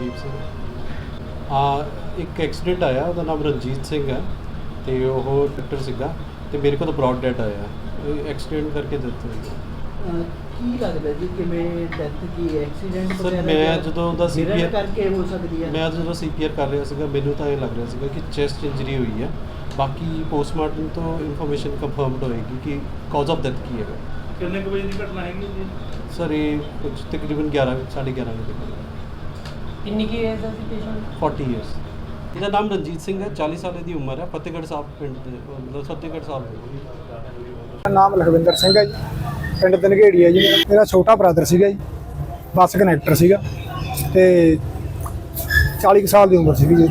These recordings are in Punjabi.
ਦੀਪ ਸਿੰਘ। ਆ ਇੱਕ ਐਕਸੀਡੈਂਟ ਆਇਆ ਉਹਦਾ ਨਾਮ ਰਣਜੀਤ ਸਿੰਘ ਹੈ ਤੇ ਉਹ ਡਾਕਟਰ ਸੀਗਾ ਤੇ ਮੇਰੇ ਕੋਲ ਬ੍ਰੌਡ ਡੈਡ ਆਇਆ। ਐਕਸੀਡੈਂਟ ਕਰਕੇ ਦਿੱਤ ਹੋਈ। ਕੀ ਲੱਗਦਾ ਜੀ ਕਿਵੇਂ ਡੈਥ ਕੀ ਐਕਸੀਡੈਂਟ Sir, ਮੈਂ ਜਦੋਂ ਉਹਦਾ CPR ਕਰਕੇ ਹੋ ਸਕਦੀ ਹੈ? ਮੈਂ ਜਦੋਂ ਸੀਪੀਆਰ ਕਰ ਰਿਹਾ ਸੀਗਾ ਮੈਨੂੰ ਤਾਂ ਇਹ ਲੱਗ ਰਿਹਾ ਸੀਗਾ ਕਿ ਚੈਸਟ ਇੰਜਰੀ ਹੋਈ ਹੈ। ਬਾਕੀ ਪੋਸਟਮਾਰਟਮ ਤੋਂ ਇਨਫੋਰਮੇਸ਼ਨ ਕੰਫਰਮਡ ਹੋਏਗੀ ਕਿ ਕਾਜ਼ ਆਫ ਡੈਥ ਕੀ ਹੈਗਾ। ਕਿੰਨੇ ਕੁ ਵਜੇ ਦੀ ਘਟਨਾ ਹੈਗੀ ਜੀ? ਸਰ ਇਹ ਕੁਝ ਤਕਰੀਬਨ 11 11:30 ਵਜੇ ਕਿੰਨੀ ਕੀ ਏਜ ਹੈ ਸੀ ਪੇਸ਼ੈਂਟ 40 ਇਅਰਸ ਇਹਦਾ ਨਾਮ ਰਣਜੀਤ ਸਿੰਘ ਹੈ 40 ਸਾਲ ਦੀ ਉਮਰ ਹੈ ਫਤਿਹਗੜ੍ਹ ਸਾਹਿਬ ਪਿੰਡ ਦੇ ਮਤਲਬ ਫਤਿਹਗੜ੍ਹ ਸਾਹਿਬ ਦੇ ਮੇਰਾ ਨਾਮ ਲਖਵਿੰਦਰ ਸਿੰਘ ਹੈ ਜੀ ਪਿੰਡ ਦਨਗੇੜੀ ਹੈ ਜੀ ਮੇਰਾ। ਮੇਰਾ ਛੋਟਾ ਬ੍ਰਦਰ ਸੀਗਾ ਜੀ ਬੱਸ ਕਨੈਕਟਰ ਸੀਗਾ ਤੇ 40 ਕੁ ਸਾਲ ਦੀ ਉਮਰ ਸੀਗੀ ਜੀ।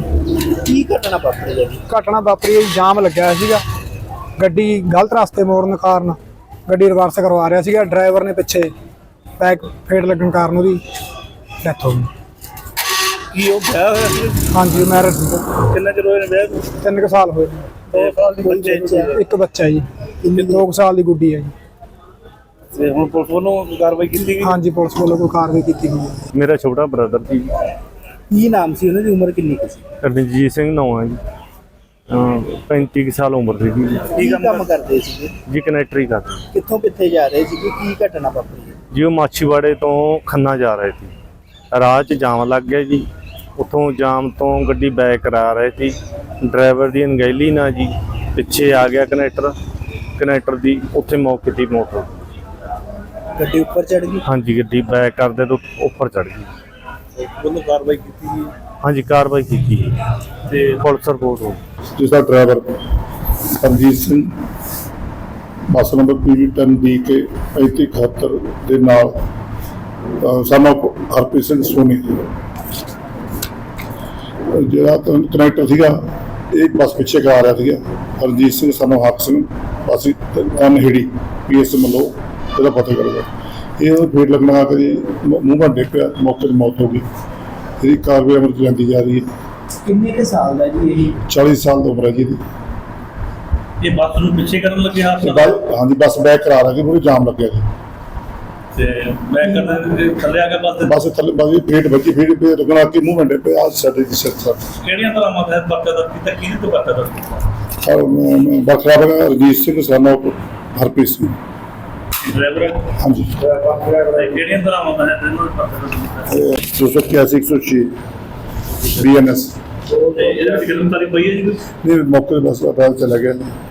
ਕੀ ਘਟਨਾ ਵਾਪਰੀ ਹੈ ਜੀ? ਘਟਨਾ ਵਾਪਰੀ ਹੈ ਜੀ ਜਾਮ ਲੱਗਿਆ ਹੋਇਆ ਸੀਗਾ। ਗੱਡੀ ਗਲਤ ਰਸਤੇ ਮੋੜਨ ਕਾਰਨ ਗੱਡੀ ਰਿਵਰਸ ਕਰਵਾ ਰਿਹਾ ਸੀਗਾ ਡਰਾਈਵਰ ਨੇ ਪਿੱਛੇ ਬੈਕ ਫੇਟ ਲੱਗਣ ਕਾਰਨ ਉਹਦੀ ਡੈਥ ਹੋ ਗਈ। ਕੀ ਉਹ ਵਿਆਹ ਹੋਇਆ ਸੀ ਹਾਂਜੀ ਮੈਰਿਜ ਸੀਗਾ ਕਿੰਨਾ ਚਿਰ ਹੋਇਆ ਵਿਆਹ ਨੂੰ? ਤਿੰਨ ਕੁ ਸਾਲ ਹੋਏ। ਦੋ ਸਾਲ ਦੀ ਬੱਚੇ ਇੱਕ ਬੱਚਾ ਜੀ। 2 ਸਾਲ ਦੀ ਗੁੱਡੀ ਹੈ ਜੀ। ਤੇ ਹੁਣ ਪੁਲਿਸ ਵੱਲੋਂ ਕਾਰਵਾਈ ਕੀਤੀ ਗਈ? ਹਾਂਜੀ ਪੁਲਿਸ ਵੱਲੋਂ ਕੋਈ ਕਾਰਵਾਈ ਕੀਤੀ ਗਈ ਹੈ। ਮੇਰਾ ਛੋਟਾ ਬ੍ਰਦਰ ਜੀ। ਕੀ ਨਾਮ ਸੀ ਉਹਨਾਂ ਦੀ ਉਮਰ ਕਿੰਨੀ ਕੁ ਸੀ? ਰਣਜੀਤ ਸਿੰਘ ਨਾਮ ਹੈ ਜੀ। ਅਹ 35 ਕੁ ਸਾਲ ਉਮਰ ਦੀ ਜੀ। ਕੀ ਕੰਮ ਕਰਦੇ ਸੀਗੇ? ਜੀ ਕਨੈਕਟਰੀ ਕਰਦੇ ਕਿੱਥੋਂ ਕਿੱਥੇ ਜਾ ਰਹੇ ਸੀਗੇ? ਕੀ ਘਟਨਾ ਵਾਪਰੀ? ਜੀ ਉਹ ਮਾਛੀਵਾੜੇ ਤੋਂ ਖੰਨਾ ਜਾ ਰਹੇ ਸੀ। ਰਾਹ 'ਚ ਜਾਮ ਲੱਗ ਗਿਆ ਜੀ। ਉੱਥੋਂ ਜਾਮ ਤੋਂ ਗੱਡੀ ਬੈਕ ਕਰਾ ਰਹੇ ਸੀ। ਡਰਾਈਵਰ ਦੀ ਅਣਗਹਿਲੀ ਨਾਲ ਜੀ ਪਿੱਛੇ ਆ ਗਿਆ ਕਨੈਕਟਰ। ਕਨੈਕਟਰ ਦੀ ਉੱਥੇ ਮੌਕੇ ਹੀ ਮੋਟਰ ਗੱਡੀ ਉੱਪਰ ਚੜ ਗਈ? ਹਾਂਜੀ ਗੱਡੀ ਬੈਕ ਕਰਦੇ ਤੋਂ ਉੱਪਰ ਚੜ ਗਈ। ਵੱਲੋਂ ਕਾਰਵਾਈ ਕੀਤੀ ਗਈ ਹਾਂਜੀ ਕਾਰਵਾਈ ਕੀਤੀ ਜੀ ਤੇ ਪੁਲਿਸ ਰਿਪੋਰਟ ਹੋ ਗਈ ਜਿਸ ਦਾ driver Ranjit Singh bus number PV 10 D K 3571 ਦੇ ਨਾਲ ਸਾਨੂੰ ਹਰਪ੍ਰੀਤ ਸਿੰਘ ਸੋਨੀ ਜੀ ਜਿਹੜਾ ਕਨੈਕਟਰ ਸੀਗਾ ਇਹ ਬੱਸ ਪਿੱਛੇ ਕਰਾ ਰਿਹਾ ਸੀਗਾ। ਰਣਜੀਤ ਸਿੰਘ ਸਾਨੂੰ ਹੱਕ ਸਿੰਘ ਬੱਸ ਅਨਹਿੜੀ ਪੀਐਸ ਮਲੋ ਇਹਦਾ ਪਤਾ ਕਰਦਾ ਇਹ ਉਹ ਫੇਰ ਲੱਗਣਾ ਕਿ ਮੂੰਹ ਭੰਡੇ ਪਿਆ ਮੌਕੇ ਤੇ ਮੌਤ ਹੋ ਗਈ। ਇਹਦੀ ਕਾਰਵਾਈ ਅਮਰ ਜਾਂਦੀ ਜਾ ਰਹੀ ਹੈ। ਕਿੰਨੇ ਕੁ ਸਾਲ ਦਾ ਜੀ ਇਹ? 40 ਸਾਲ ਦੀ ਉਮਰ ਹੈ ਜੀ ਇਹਦੀ। ਇਹ ਬੱਸ ਨੂੰ ਪਿੱਛੇ ਕਰਨ ਲੱਗੇ ਹਾਦਸਾ ਬੱਸ- ਹਾਂਜੀ ਬੱਸ ਬੈਕ ਕਰਾ ਰਹੀ ਪੂਰੀ ਜਾਮ ਲੱਗਿਆ ਜੀ। ਤੇ ਮੈਂ ਕਹਿੰਦਾ ਥੱਲੇ ਆ ਕੇ ਬੱਸ ਬੱਸ ਥੱਲੇ ਬੱਸ ਫੇਟ ਵੱਜੀ ਫੇਟ ਪੇ ਲੱਗਣਾ ਕਿ ਮੂੰਹ ਮੰਡੇ ਪੇ ਆ ਸਾਡੇ ਦੀ ਸਿਰ ਸਰ ਕਿਹੜੀਆਂ ਤਰ੍ਹਾਂ ਮਤ ਹੈ ਬੱਕਾ ਦਾ ਕੀਤਾ? ਕਿਹਦੇ ਤੋਂ ਬੱਕਾ ਦਾ ਔਰ ਬਖਰਾ ਬਗਾ ਰਜੀਤ ਸਿੰਘ ਸਾਨੂੰ ਹਰਪ੍ਰੀਤ ਸਿੰਘ। ਡਰਾਈਵਰ? ਹਾਂਜੀ। ਕਿਹੜੀਆਂ ਤਰ੍ਹਾਂ ਮਤ ਹੈ ਤੈਨੂੰ ਬੱਕਾ ਦਾ ਕੀਤਾ 281 106 ਬੀਐਨਐਸ ਤੇ ਇਹਦੇ ਵਿੱਚ ਗ੍ਰਿਫਤਾਰੀ ਪਈ ਹੈ ਜੀ ਕੋਈ? ਨੇ ਮੌਕੇ ਬੱਸ ਦਾ ਚਲਾ ਗਿਆ